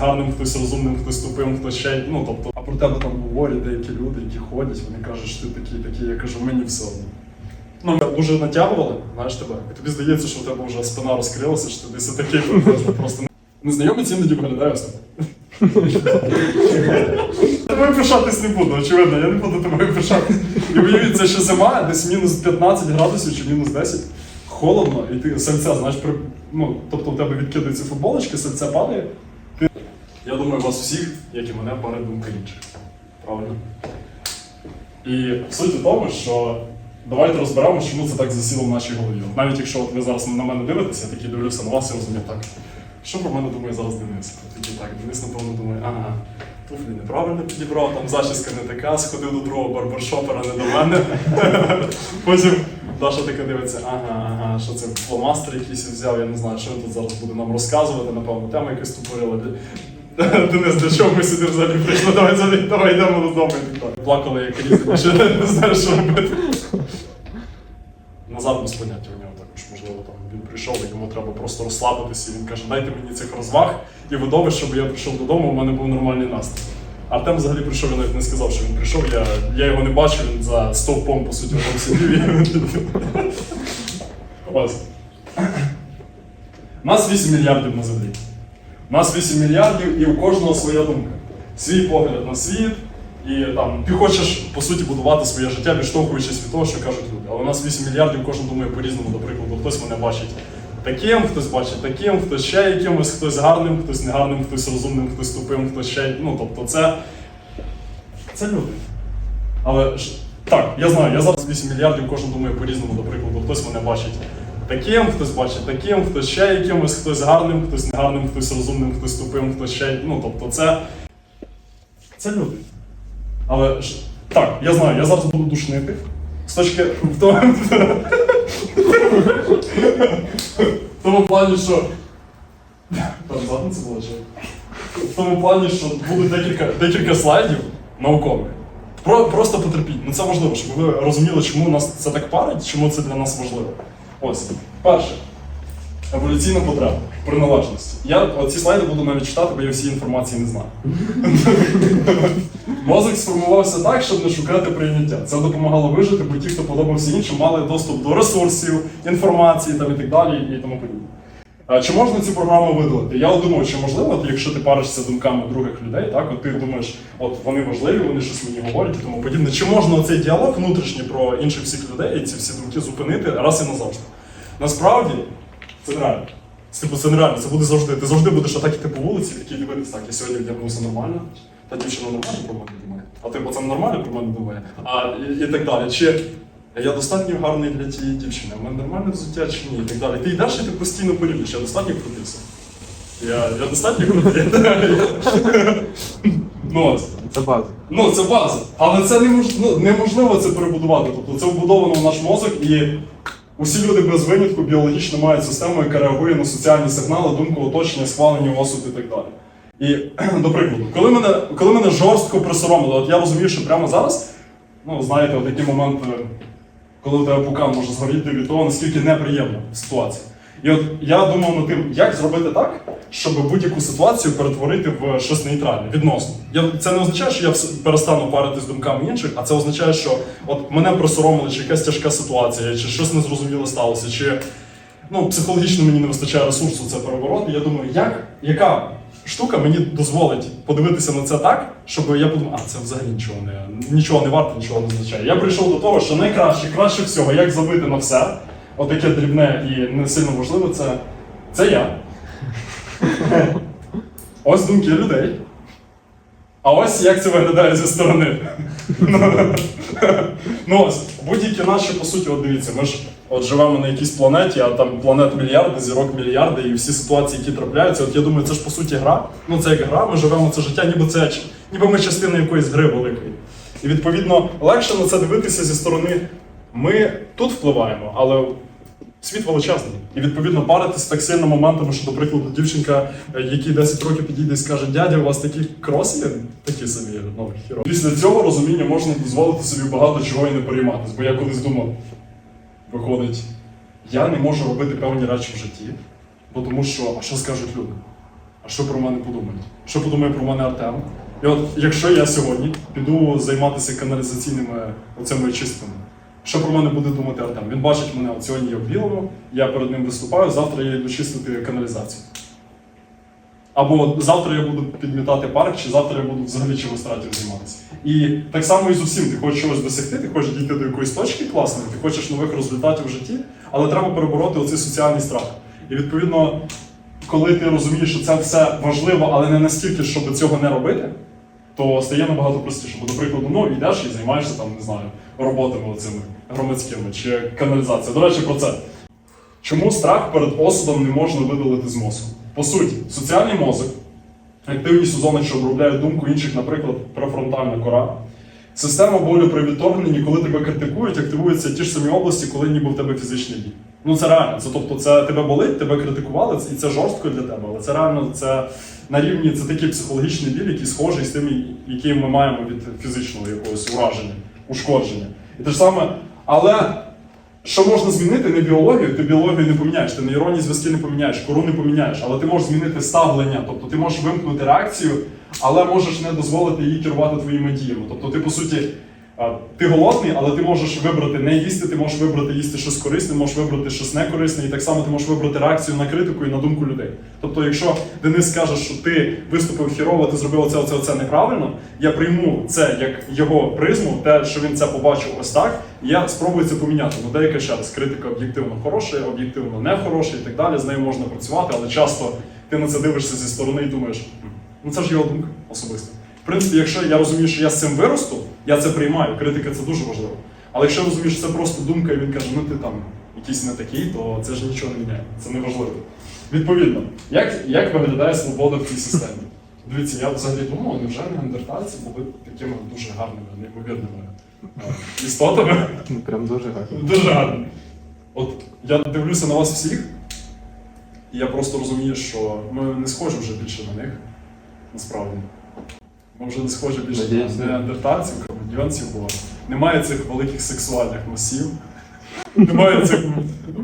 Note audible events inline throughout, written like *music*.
гарним, хтось розумним, хтось тупим, хтось ще. Ну тобто, а про тебе там говорять деякі люди, які ходять, вони кажуть, що ти такий, такий. Я кажу, мені все одно. Ну, дуже натягували, знаєш тебе, і тобі здається, що в тебе вже спина розкрилася, що ти десь такий просто, просто незнайомець іноді виглядає ось. Тобою *laughs* пишатись не буду, очевидно, я не буду тобою пишатись. І уявіть, це ще зима, десь мінус 15 градусів чи мінус 10. Холодно, і ти сальця, знаєш, при... ну, тобто у тебе відкидаються футболочки, сальця падає. Ти... Я думаю, вас всіх, як і мене, пари думка інших. Правильно? І суть у тому, що давайте розберемо, чому це так засіло в нашій голові. Навіть якщо от ви зараз на мене дивитеся, я такий дивлюся на вас і розумію так. Що про мене думає зараз Денис? Такий так, Денис, напевно, думає, ага, туфлі неправильно підібрав, там зачіска не така, сходив до другого барбершопера, не до мене. *laughs* Потім Даша така дивиться, ага, ага, що це фломастер якийсь взяв, я не знаю, що він тут зараз буде нам розказувати, напевно, тема якась тупорила. *laughs* Денис, для чого ми сюди взагалі прийшли? Давай взагалі, давай йдемо додому. Плакали як різні, ще *laughs* не знаю, що робити. Назад без поняття у нього також, можливо, там він прийшов, йому треба просто розслабитися, і він каже, дайте мені цих розваг і видовищ, щоб я прийшов додому, у мене був нормальний настрій. Артем взагалі прийшов, я навіть не сказав, що він прийшов, я, я його не бачив, він за стовпом, по суті, там сидів. У нас 8 мільярдів на землі. Нас 8 мільярдів і у кожного своя думка. Свій погляд на світ, і там ти хочеш по суті будувати своє життя, відштовхуючись від того, що кажуть люди. Але у нас 8 мільярдів, кожен думає по-різному. До прикладу, хтось мене бачить таким, хтось бачить таким, хтось ще якимось, хтось гарним, хтось негарним, хтось розумним, хтось тупим, хтось ще. Ну тобто, це, це люди. Але так, я знаю, я зараз 8 мільярдів, кожен думає по-різному, до прикладу, хтось мене бачить таким, хтось бачить таким, хтось ще якимось, хтось гарним, хтось негарним, хтось розумним, хтось тупим, хтось ще. Ну тобто, це, це люди. Але ж так, я знаю, я зараз буду душнити. З точки в тому, плані, що. Там задниця була чи? В тому плані, що буде декілька, декілька слайдів наукових. Про, просто потерпіть. Ну це важливо, щоб ви розуміли, чому нас це так парить, чому це для нас важливо. Ось, перше. Еволюційна потреба приналежності. Я оці слайди буду навіть читати, бо я всі інформації не знаю. *laughs* Мозок сформувався так, щоб не шукати прийняття. Це допомагало вижити, бо ті, хто подобався іншим, мали доступ до ресурсів, інформації там, і так далі, і тому подібне. Чи можна цю програму видалити? Я думаю, чи можливо, якщо ти паришся думками других людей, так, от ти думаєш, от вони важливі, вони щось мені говорять і тому подібне. Чи можна цей діалог внутрішній про інших всіх людей і ці всі думки зупинити раз і назавжди? Насправді, це нереально. Це, Типу, це нереально, це буде завжди. Ти завжди будеш отак іти по вулиці, і такий дивитися, так, я сьогодні вдягнувся нормально, та дівчина нормально про мене думає, а ти пацан нормально про мене думає, а і, і так далі. Чи я достатньо гарний для тієї дівчини, у мене нормальне взуття чи ні, і так далі. Ти йдеш і ти постійно порівнюєш, я достатньо крутився. Я, я достатньо крутий. *laughs* ну. Це база. Ну, це база. Але це ну, неможливо це перебудувати. Тобто це вбудовано в наш мозок, і усі люди без винятку біологічно мають систему, яка реагує на соціальні сигнали, думку, оточення, схвалення, осуд і так далі. І, *clears throat* до прикладу, коли мене, коли мене жорстко присоромили, от я розумію, що прямо зараз, ну, знаєте, от такі моменти, коли у тебе пукан може згоріти від того, наскільки неприємна ситуація. І от я думав над тим, як зробити так, щоб будь-яку ситуацію перетворити в щось нейтральне, відносно. Я, це не означає, що я перестану паритись думками інших, а це означає, що от мене присоромили, чи якась тяжка ситуація, чи щось незрозуміле сталося, чи ну, психологічно мені не вистачає ресурсу це перебороти. Я думаю, як, яка штука мені дозволить подивитися на це так, щоб я подумав, а це взагалі нічого не нічого не варто, нічого не означає. Я прийшов до того, що найкраще, краще всього, як забити на все, отаке дрібне і не сильно важливе, це, це я. Ось думки людей. А ось як це виглядає зі сторони. ну ось, будь-які наші, по суті, от дивіться, ми ж от живемо на якійсь планеті, а там планет мільярди, зірок мільярди, і всі ситуації, які трапляються, от я думаю, це ж по суті гра. Ну це як гра, ми живемо це життя, ніби це ніби ми частина якоїсь гри великої. І відповідно легше на це дивитися зі сторони. Ми тут впливаємо, але світ величезний. І відповідно паритись так сильно моментами, що, до прикладу, дівчинка, е, якій 10 років підійде і скаже, дядя, у вас такі кроси, такі собі ну, хіро. Після цього розуміння можна дозволити собі багато чого і не перейматись. Бо я колись думав, виходить, я не можу робити певні речі в житті, бо тому що, а що скажуть люди? а що про мене подумають? Що подумає про мене Артем? І от якщо я сьогодні піду займатися каналізаційними оцими чистками, що про мене буде думати Артем? Він бачить мене от сьогодні я в білому, я перед ним виступаю, завтра я йду чистити каналізацію. Або завтра я буду підмітати парк, чи завтра я буду взагалі чимось тратів займатися. І так само і з усім, ти хочеш чогось досягти, ти хочеш дійти до якоїсь точки класної, ти хочеш нових результатів в житті, але треба перебороти оцей соціальний страх. І відповідно, коли ти розумієш, що це все важливо, але не настільки, щоб цього не робити, то стає набагато простіше. Бо, до прикладу, ну йдеш і займаєшся там, не знаю, роботами оцими громадськими чи каналізацією. До речі, про це. Чому страх перед осудом не можна видалити з мозку? По суті, соціальний мозок, активність у зонах, що обробляють думку інших, наприклад, префронтальна кора. Система болю при відторгненні, коли тебе критикують, активуються ті ж самі області, коли ніби в тебе фізичний біль. Ну це реально. Це тобто, це тебе болить, тебе критикували, і це жорстко для тебе. Але це реально це на рівні це такий психологічний біль, який схожий з тим, який ми маємо від фізичного якогось ураження, ушкодження. І те ж саме, але що можна змінити не біологію, ти біологію не поміняєш, ти нейронні зв'язки не поміняєш, кору не поміняєш, але ти можеш змінити ставлення, тобто ти можеш вимкнути реакцію, але можеш не дозволити їй керувати твоїми діями. Тобто, ти по суті. Ти голодний, але ти можеш вибрати не їсти, ти можеш вибрати їсти щось корисне, можеш вибрати щось некорисне, і так само ти можеш вибрати реакцію на критику і на думку людей. Тобто, якщо Денис скаже, що ти виступив хірово, ти зробив оце, оце, оце неправильно, я прийму це як його призму, те, що він це побачив ось так, і я спробую це поміняти. Ну, деяка ще раз, критика об'єктивно хороша, об'єктивно не хороша і так далі. З нею можна працювати, але часто ти на це дивишся зі сторони і думаєш, ну це ж його думка особиста. В принципі, якщо я розумію, що я з цим виросту, я це приймаю. Критика це дуже важливо. Але якщо я розумію, що це просто думка, і він каже, ну ти там якийсь не такий, то це ж нічого не міняє. Це не важливо. Відповідно, як, як виглядає свобода в цій системі? Дивіться, я взагалі думав, невже неандертальці були такими дуже гарними, неймовірними е, істотами? Ну, прям дуже гарно. Дуже гарно. От я дивлюся на вас всіх, і я просто розумію, що ми не схожі вже більше на них, насправді. Ми вже не схожі більше Надіюсь, на неандертальців, кроманьйонців, бо немає цих великих сексуальних носів, немає цих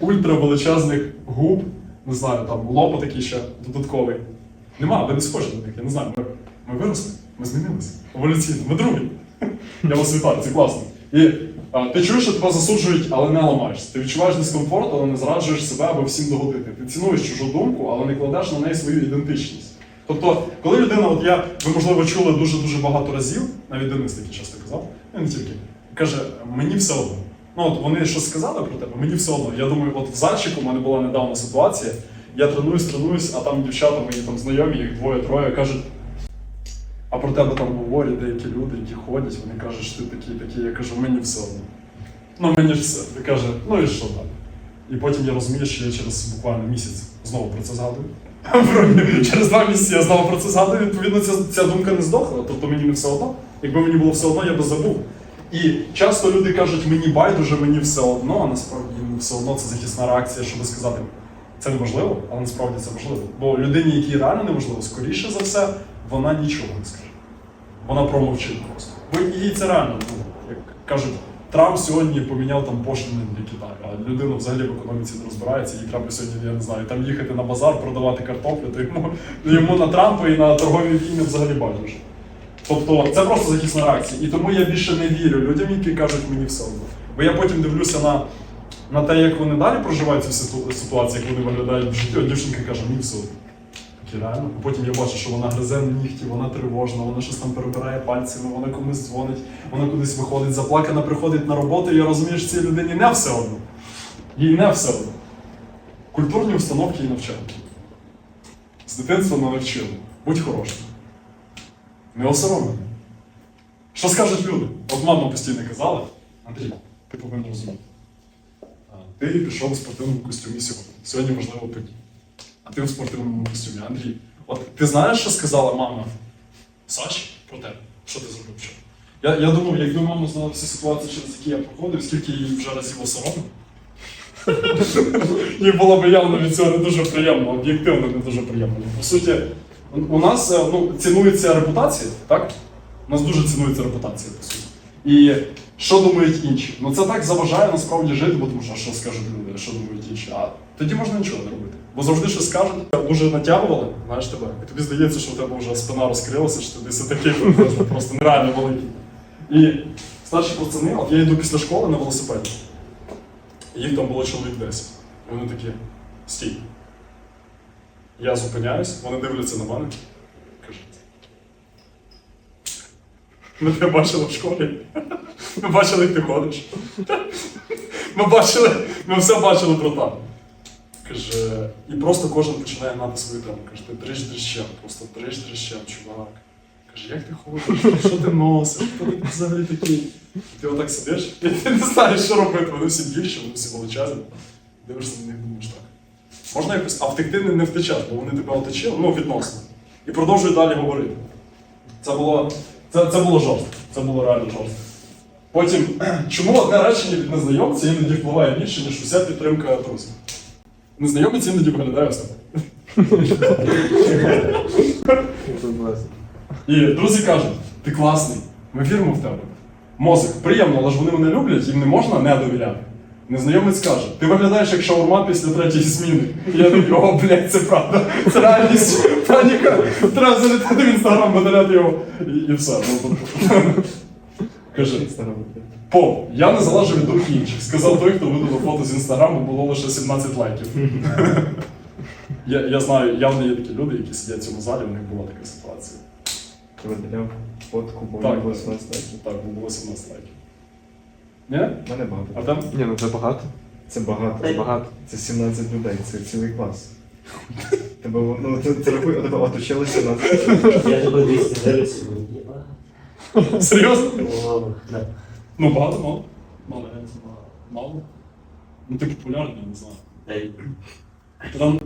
ультравеличезних губ, не знаю, там лопа такий ще додатковий. Нема, ви не схожі на них, я не знаю. Ми, ми виросли, ми змінилися. Еволюційно, ми другі. Я вас вітаю, це класно. І а, ти чуєш, що тебе засуджують, але не ламаєшся. Ти відчуваєш дискомфорт, але не зраджуєш себе, аби всім догодити. Ти цінуєш чужу думку, але не кладеш на неї свою ідентичність. Тобто, коли людина, от я, ви можливо чули дуже-дуже багато разів, навіть Денис такий часто казав, і не тільки, каже, мені все одно. Ну от вони щось сказали про тебе, мені все одно. Я думаю, от в зальчику в мене була недавно ситуація. Я тренуюсь, тренуюсь, а там дівчата мої там знайомі, їх двоє-троє, кажуть, а про тебе там говорять деякі люди, які ходять, вони кажуть, що ти такий, такий. Я кажу, мені все одно. Ну мені ж все. Ти каже, ну і що далі? І потім я розумію, що я через буквально місяць знову про це згадую. Через два місяці я знову про це згадую. Відповідно, ця, ця думка не здохла. Тобто мені не все одно. Якби мені було все одно, я би забув. І часто люди кажуть, мені байдуже, мені все одно, а насправді їм все одно це захисна реакція, щоб сказати, це неможливо, але насправді це важливо. Бо людині, якій реально неможливо, скоріше за все, вона нічого не скаже. Вона промовчить просто. Бо їй це реально, ну, як кажуть, Трамп сьогодні поміняв там пошлини для Китаю, а людина взагалі в економіці не розбирається, їй треба сьогодні, я не знаю, там їхати на базар, продавати картоплю, то йому, йому на Трампа і на торгові війни взагалі байдуже. Тобто це просто захисна реакція. І тому я більше не вірю людям, які кажуть мені все одно. Бо я потім дивлюся на, на те, як вони далі проживають цю ситу- ситуацію, як вони виглядають в житті. От дівчинка каже, мені все одно. Реально. Потім я бачу, що вона гризе нігті, вона тривожна, вона щось там перебирає пальцями, вона комусь дзвонить, вона кудись виходить, заплакана, приходить на роботу, і я розумію, що цій людині не все одно. Їй не все одно. Культурні установки і навчання. З дитинства не навчили. Будь хорошим. Не осоромлені. Що скажуть люди? От мама постійно казала, Андрій, ти повинен розуміти. Ти пішов в спортивному костюмі сьогодні. Сьогодні важливо подія. А ти в спортивному костюмі. Андрій, от ти знаєш, що сказала мама Саші про тебе? Що ти зробив вчора? Я, я думав, якби мама знала всі ситуації, через які я проходив, скільки їй вже разів осоромив. *laughs* Їй було б явно від цього не дуже приємно, об'єктивно не дуже приємно. По суті, у нас е, ну, цінується репутація, так? У нас дуже цінується репутація, по суті. І що думають інші? Ну це так заважає насправді жити, бо тому що що скажуть люди, що думають інші. А тоді можна нічого не робити. Бо завжди щось скажуть, дуже натягували, знаєш тебе, і тобі здається, що в тебе вже спина розкрилася, що ти десь такий просто, нереально великий. І старші пацани, от я йду після школи на велосипеді. Їх там було чоловік 10. І вони такі, стій. Я зупиняюсь, вони дивляться на мене. Ми тебе бачили в школі. Ми бачили, як ти ходиш. Ми бачили, ми все бачили про там. Каже, і просто кожен починає гнати свою тему. Каже, ти дрищ дрищем, просто дрищ дрищем, чувак. Каже, як ти ходиш? Що ти носиш? Хто ти взагалі такий? Ти отак сидиш, і ти не знаєш, що робити. Вони всі більші, вони всі величезні. Дивишся на них, думаєш так. Можна якось, а втекти не, не втечеш, бо вони тебе оточили, ну відносно. І продовжують далі говорити. Це було, це, це було жорстко. Це було реально жорстко. Потім, *clears throat* чому одне речення від незнайомця іноді впливає більше, ніж уся підтримка друзів? Незнайомець іноді виглядає так. І друзі кажуть, ти класний, ми віримо в тебе. Мозок, приємно, але ж вони мене люблять, їм не можна не довіряти. Незнайомець каже, ти виглядаєш як шаурма після третьої зміни. Я такий, о, блядь, це правда. Це реальність. Паніка. Треба залітати в інстаграм, видаляти його. І, і все. Ну, тобто. Каже, По, я не залежу від рук інших. Сказав той, хто видалив фото з інстаграму, було лише 17 лайків. *laughs* я, я знаю, явно є такі люди, які сидять в цьому залі, у них була така ситуація. Ти видаляв фотку, бо Так, було так. 17 років. Так, бо було 17 лайків. Ні? У мене багато. А там? Ні, ну це багато. Це багато. Це багато. Це 17 людей, це цілий клас. Тебе, ну, це, це рахуй, тебе оточили 17. Я тебе 209 сьогодні. Серйозно? Ну, багато, мало. Мало. Мало. Ну ти популярний, я не знаю. Ей,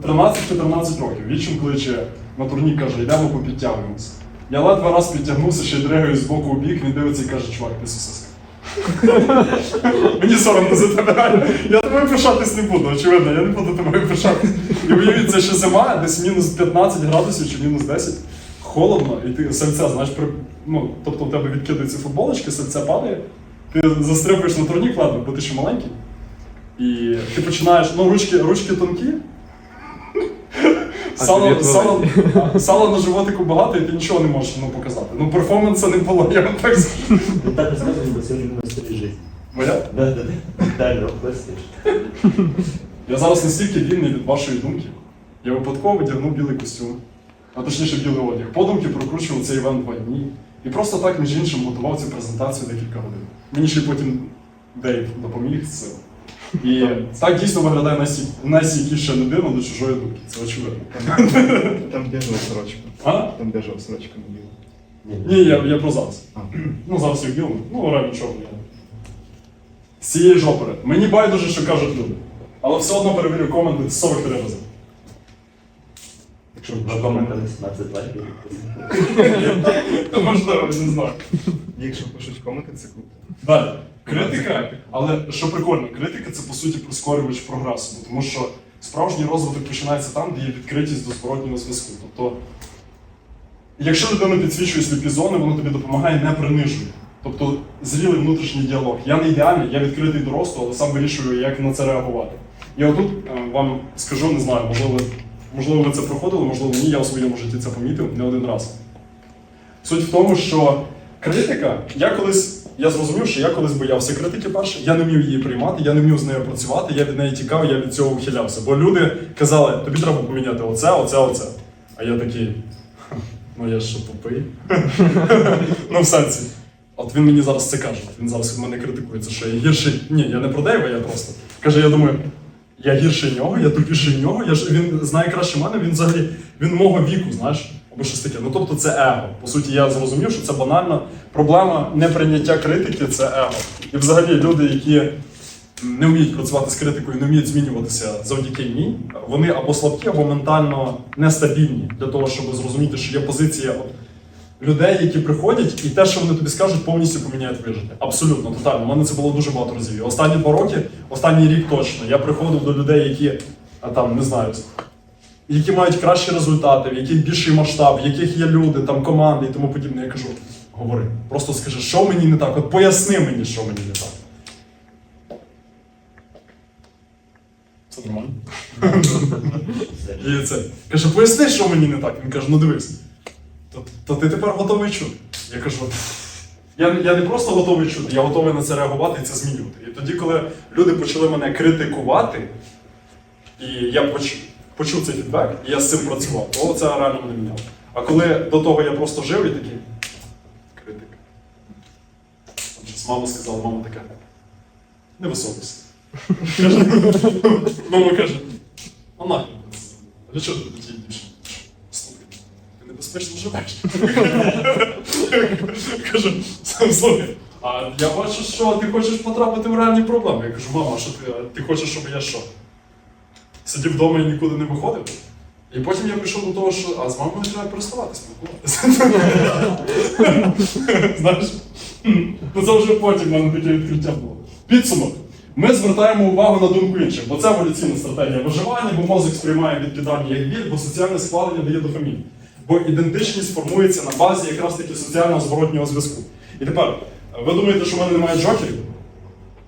13-14 років. Вічим кличе на турнік каже, йдемо попідтягуємося. Я ледве раз підтягнувся, ще й дригаю з боку у бік, він дивиться і каже, чувак, ти сосиска. *laughs* Мені соромно за тебе. реально. Я тобою пишатись не буду, очевидно, я не буду тобою пишатись. І уявіть, це ще зима, десь мінус 15 градусів чи мінус 10. Холодно, і ти сальця, знаєш, при... ну, тобто у тебе відкидаються футболочки, сальця падає, ти застрибуєш на турнік, ладно, бо ти ще маленький. І ти починаєш, ну ручки, ручки тонкі. Сало, сало, сало на животику багато, і ти нічого не можеш ну, показати. Ну, перформансу не було, я вам так скажу. так рассказывали бы всю любимую историю жизни. Моя? Да, да, да. Реально, пластиш. Я зараз настільки вільний від вашої думки. Я випадково одягнув білий костюм, а точніше білий одяг. Подумки прокручував цей івент два дні. І просто так, між іншим, готував цю презентацію декілька годин. Мені ще потім Дейв допоміг з цим. І так дійсно виглядає найсі- найсійкіша людина до чужої думки. Це очевидно. Там біжова сорочка. А? Там біжова сорочка не біла. Ні, я, я про зараз. А. Ну, зараз я в білому. Ну, реально чого. Я... З цієї ж опери. Мені байдуже, що кажуть люди. Але все одно перевірю коменти 43 рази. Якщо На коменти на 17 лайків. Можливо, не знаю. Якщо пишуть коменти, це круто. Далі. Критика, але що прикольно, критика це по суті прискорювач прогресу, бо тому що справжній розвиток починається там, де є відкритість до зворотнього зв'язку. Тобто, якщо людина підсвічує сліпі зони, воно тобі допомагає, не принижує. Тобто зрілий внутрішній діалог. Я не ідеальний, я відкритий до росту, але сам вирішую, як на це реагувати. І отут е, вам скажу, не знаю, можливо, можливо, ви це проходили, можливо, ні, я у своєму житті це помітив не один раз. Суть в тому, що критика, я колись. Я зрозумів, що я колись боявся критики перше, я не вмів її приймати, я не вмів з нею працювати, я від неї тікав, я від цього ухилявся. Бо люди казали, тобі треба поміняти оце, оце, оце. А я такий, ну я що тупий. ну, в сенсі. От він мені зараз це каже, він зараз мене критикує, це що я гірший. Ні, я не про Дейва, я просто. Каже, я думаю, я гірший нього, я тупіший нього, я ж він знає краще мене, він взагалі він мого віку, знаєш, або щось таке. Ну тобто це его. По суті, я зрозумів, що це банальна проблема неприйняття критики це его. І взагалі люди, які не вміють працювати з критикою, не вміють змінюватися завдяки ній, вони або слабкі, або ментально нестабільні для того, щоб зрозуміти, що є позиція людей, які приходять, і те, що вони тобі скажуть, повністю поміняє твоє життя. Абсолютно, тотально. У мене це було дуже багато разів. Останні два роки, останній рік точно, я приходив до людей, які там не знаю. Які мають кращі результати, в яких більший масштаб, в яких є люди, там команди і тому подібне. Я кажу, говори, просто скажи, що мені не так, от поясни мені, що мені не так. Це нормально? І це каже, поясни, що мені не так. Він каже, ну дивись. То, то ти тепер готовий чути. Я кажу, я, я не просто готовий чути, я готовий на це реагувати і це змінювати. І тоді, коли люди почали мене критикувати, і я поч, почув цей фідбек, і я з цим працював, то це реально мене міняло. А коли до того я просто жив і такий критик. Щось мама сказала, мама така. Не висовуйся. *laughs* Мама каже, а нахер. Для чого ти дівчина? Слухай, ти небезпечно живеш. *laughs* Кажу, слухай, а я бачу, що ти хочеш потрапити в реальні проблеми. Я кажу, мама, що ти, ти хочеш, щоб я що? Сидів вдома і нікуди не виходив? І потім я прийшов до того, що а з мамою треба переставати спілкуватися. *laughs* Знаєш? Ну це вже потім в мене таке відкриття було. Підсумок. Ми звертаємо увагу на думку інших, бо це еволюційна стратегія виживання, бо мозок сприймає відкидання як біль, бо соціальне схвалення дає дофамін. Бо ідентичність формується на базі якраз таки соціального зворотнього зв'язку. І тепер, ви думаєте, що в мене немає джокерів?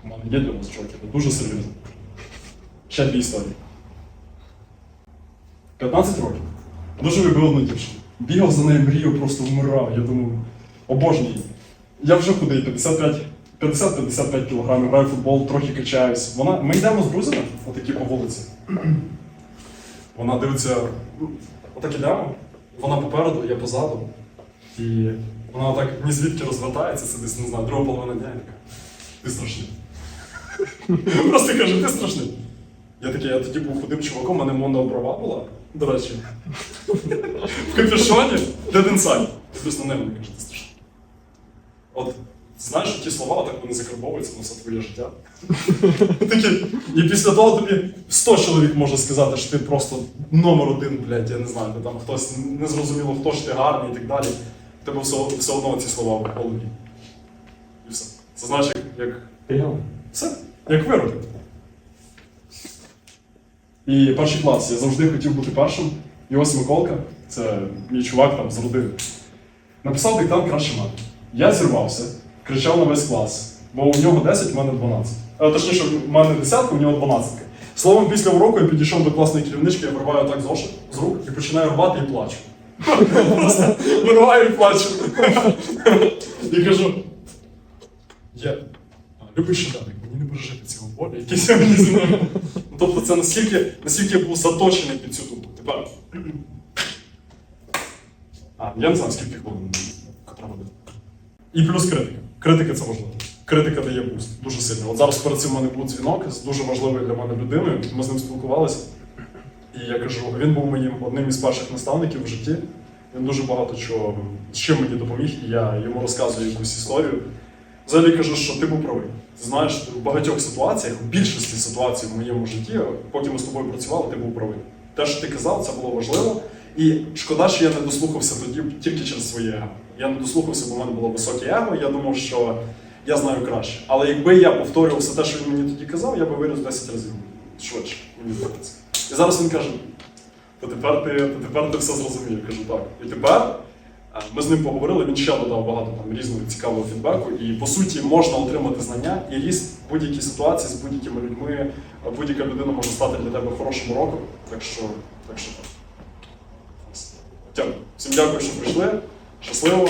У мене є для вас джокери, дуже серйозно. Ще дві історії. 15 років. Дуже любив одну дівчину. Бігав за нею, мріяв, просто вмирав. Я думаю, обожнюю. Я вже худий, 55 50-55 кілограмів, граю футбол, трохи качаюсь. Вона, ми йдемо з друзями, отакі по вулиці. Вона дивиться, отак ідемо, вона попереду, я позаду. І вона отак ні звідки розвертається, це десь, не знаю, друга половина дня і така. Ти страшний. *laughs* Просто каже, ти страшний. Я такий, я тоді був худим чуваком, у мене моноброва була, до речі. В капюшоні, де Інсайд. Плюс на мене каже, ти страшний. От знаєш, ті слова так вони закарбовуються на все твоє життя. Такі, і після того тобі 100 чоловік може сказати, що ти просто номер один, блядь, я не знаю, ти там хтось не зрозуміло, хто ж ти гарний і так далі. Тебе все, все одно ці слова в голові. І все. Це значить, як все, як вирок. І перший клас. Я завжди хотів бути першим. І ось Миколка, це мій чувак там з родини. Написав диктант краще мене. Я зірвався, кричав на весь клас, бо у нього 10, у мене 12. А, точніше, у мене десятка, у нього 12. Словом, після уроку я підійшов до класної керівнички, я вирваю так зошит з рук і починаю рвати і плачу. Вирваю і плачу. І кажу, я любий щоденник, мені не пережити цього болю, якийсь я мені зі мною. Ну, Тобто це наскільки, наскільки я був заточений під цю думку. Тепер. А, я не знаю, скільки хвилин котра година. І плюс критика. Критика це важливо. Критика дає буст дуже сильно. От зараз перед цим в мене був дзвінок з дуже важливою для мене людиною. Ми з ним спілкувалися. І я кажу, він був моїм одним із перших наставників в житті. Він дуже багато чого з чим мені допоміг, і я йому розказую якусь історію. Взагалі кажу, що ти був правий. Ти знаєш, в багатьох ситуаціях, в більшості ситуацій в моєму житті, поки ми з тобою працювали, ти був правий. Те, що ти казав, це було важливо. І шкода, що я не дослухався тоді тільки через своє его. Я не дослухався, бо в мене було високе его. Я думав, що я знаю краще. Але якби я повторював все те, що він мені тоді казав, я би виріс 10 разів швидше. Мені здається. І зараз він каже: то тепер ти, то тепер ти все зрозумів. Я кажу так. І тепер ми з ним поговорили, він ще додав багато там різного цікавого фідбеку. І по суті можна отримати знання і ріст в будь-якій ситуації з будь-якими людьми. Будь-яка людина може стати для тебе хорошим уроком. Так що, так що так. Всім дякую, що прийшли. Щасливо.